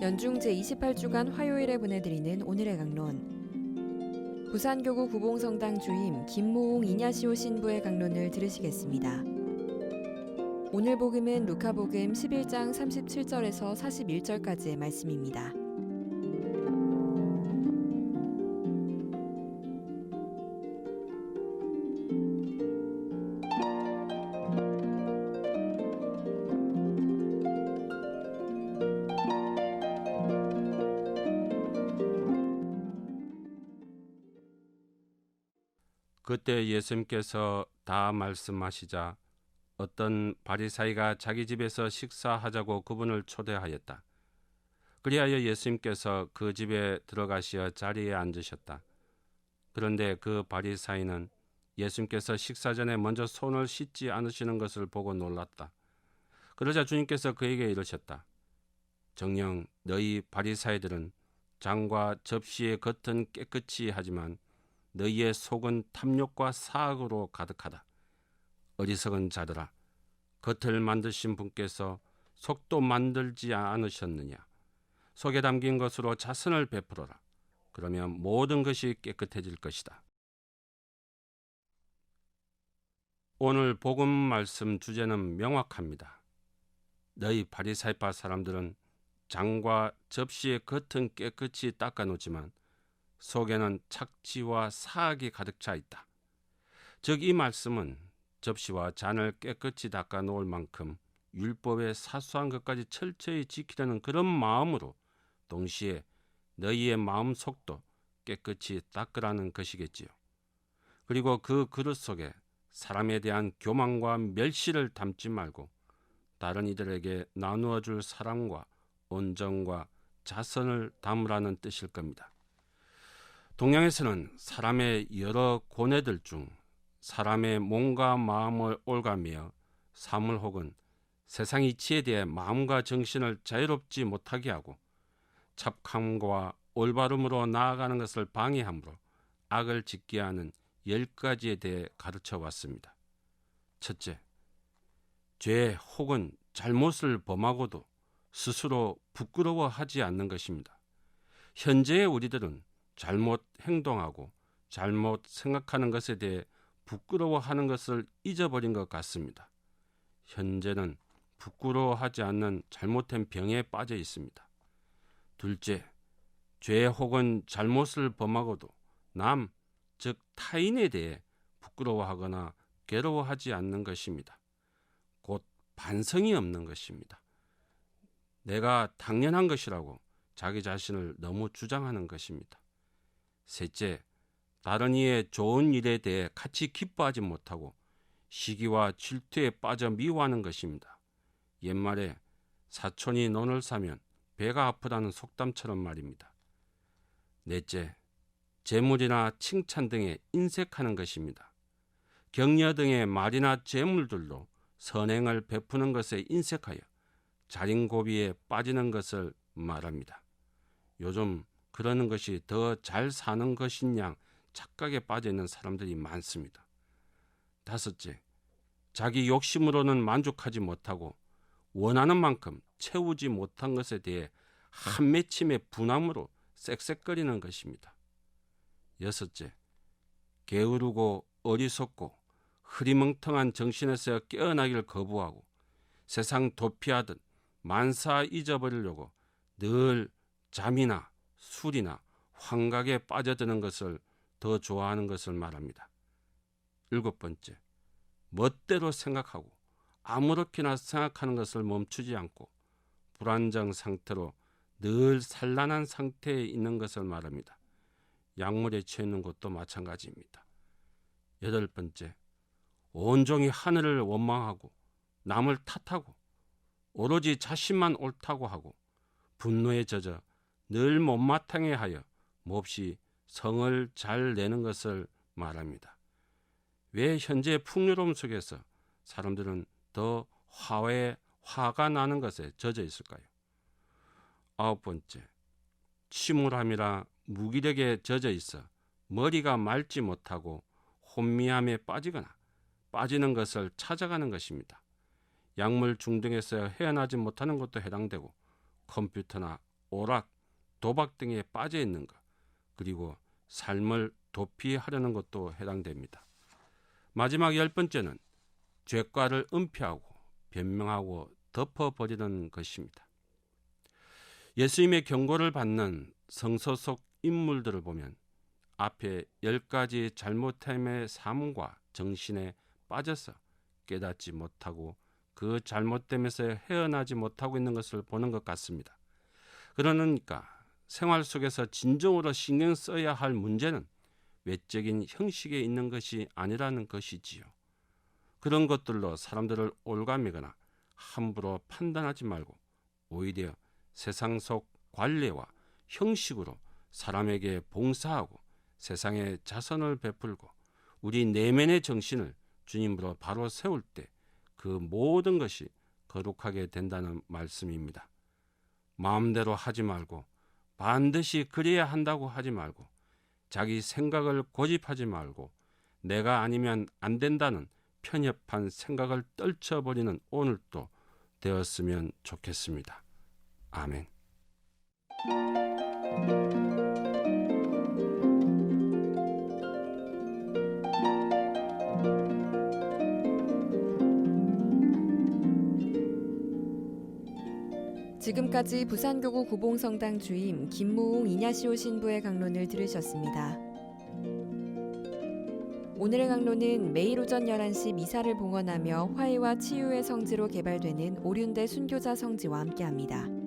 연중 제28주간 화요일에 보내드리는 오늘의 강론. 부산교구 구봉성당 주임 김모웅 이냐시오 신부의 강론을 들으시겠습니다. 오늘 복음은 루카복음 11장 37절에서 41절까지의 말씀입니다. 그때 예수님께서 다 말씀하시자 어떤 바리사이가 자기 집에서 식사하자고 그분을 초대하였다. 그리하여 예수님께서 그 집에 들어가시어 자리에 앉으셨다. 그런데 그 바리사이는 예수님께서 식사 전에 먼저 손을 씻지 않으시는 것을 보고 놀랐다. 그러자 주님께서 그에게 이르셨다. 정녕 너희 바리사이들은 장과 접시의 겉은 깨끗이 하지만 너희의 속은 탐욕과 사악으로 가득하다. 어리석은 자들아, 겉을 만드신 분께서 속도 만들지 않으셨느냐? 속에 담긴 것으로 자선을 베풀어라. 그러면 모든 것이 깨끗해질 것이다. 오늘 복음 말씀 주제는 명확합니다. 너희 바리사이파 사람들은 장과 접시의 겉은 깨끗이 닦아놓지만 속에는 착취와 사악이 가득 차 있다. 즉 이 말씀은 접시와 잔을 깨끗이 닦아 놓을 만큼 율법의 사소한 것까지 철저히 지키려는 그런 마음으로 동시에 너희의 마음 속도 깨끗이 닦으라는 것이겠지요. 그리고 그 그릇 속에 사람에 대한 교만과 멸시를 담지 말고 다른 이들에게 나누어 줄 사랑과 온정과 자선을 담으라는 뜻일 겁니다. 동양에서는 사람의 여러 고뇌들 중 사람의 몸과 마음을 올가며 사물 혹은 세상 이치에 대해 마음과 정신을 자유롭지 못하게 하고 착함과 올바름으로 나아가는 것을 방해함으로 악을 짓게 하는 열 가지에 대해 가르쳐 왔습니다. 첫째, 죄 혹은 잘못을 범하고도 스스로 부끄러워하지 않는 것입니다. 현재의 우리들은 잘못 행동하고 잘못 생각하는 것에 대해 부끄러워하는 것을 잊어버린 것 같습니다. 현재는 부끄러워하지 않는 잘못된 병에 빠져 있습니다. 둘째, 죄 혹은 잘못을 범하고도 남, 즉 타인에 대해 부끄러워하거나 괴로워하지 않는 것입니다. 곧 반성이 없는 것입니다. 내가 당연한 것이라고 자기 자신을 너무 주장하는 것입니다. 셋째, 다른 이의 좋은 일에 대해 같이 기뻐하지 못하고 시기와 질투에 빠져 미워하는 것입니다. 옛말에 사촌이 논을 사면 배가 아프다는 속담처럼 말입니다. 넷째, 재물이나 칭찬 등에 인색하는 것입니다. 격려 등의 말이나 재물들로 선행을 베푸는 것에 인색하여 자린고비에 빠지는 것을 말합니다. 요즘 그러는 것이 더 잘 사는 것인 양 착각에 빠져 있는 사람들이 많습니다. 다섯째, 자기 욕심으로는 만족하지 못하고 원하는 만큼 채우지 못한 것에 대해 한 맺힘의 분함으로 쌕쌕거리는 것입니다. 여섯째, 게으르고 어리석고 흐리멍텅한 정신에서 깨어나기를 거부하고 세상 도피하듯 만사 잊어버리려고 늘 잠이나 술이나 환각에 빠져드는 것을 더 좋아하는 것을 말합니다. 일곱 번째, 멋대로 생각하고 아무렇게나 생각하는 것을 멈추지 않고 불안정 상태로 늘 산란한 상태에 있는 것을 말합니다. 약물에 취해 있는 것도 마찬가지입니다. 여덟 번째, 온종일 하늘을 원망하고 남을 탓하고 오로지 자신만 옳다고 하고 분노에 젖어 늘 못마땅해 하여 몹시 성을 잘 내는 것을 말합니다. 왜 현재 풍요로움 속에서 사람들은 더 화에 화가 나는 것에 젖어 있을까요? 아홉 번째, 침울함이라 무기력에 젖어 있어 머리가 맑지 못하고 혼미함에 빠지거나 빠지는 것을 찾아가는 것입니다. 약물 중독에서 헤어나지 못하는 것도 해당되고 컴퓨터나 오락, 도박 등에 빠져 있는 것, 그리고 삶을 도피하려는 것도 해당됩니다. 마지막 열 번째는 죄과를 은폐하고 변명하고 덮어버리는 것입니다. 예수님의 경고를 받는 성서 속 인물들을 보면 앞에 열 가지 잘못함의 삶과 정신에 빠져서 깨닫지 못하고 그 잘못됨에서 헤어나지 못하고 있는 것을 보는 것 같습니다. 그러니까 생활 속에서 진정으로 신경 써야 할 문제는 외적인 형식에 있는 것이 아니라는 것이지요. 그런 것들로 사람들을 올가매거나 함부로 판단하지 말고 오히려 세상 속 관례와 형식으로 사람에게 봉사하고 세상에 자선을 베풀고 우리 내면의 정신을 주님으로 바로 세울 때 그 모든 것이 거룩하게 된다는 말씀입니다. 마음대로 하지 말고 반드시 그래야 한다고 하지 말고 자기 생각을 고집하지 말고 내가 아니면 안 된다는 편협한 생각을 떨쳐버리는 오늘도 되었으면 좋겠습니다. 아멘. 지금까지 부산교구 구봉성당 주임 김무웅 이냐시오 신부의 강론을 들으셨습니다. 오늘의 강론은 매일 오전 11시 미사를 봉헌하며 화해와 치유의 성지로 개발되는 오륜대 순교자 성지와 함께합니다.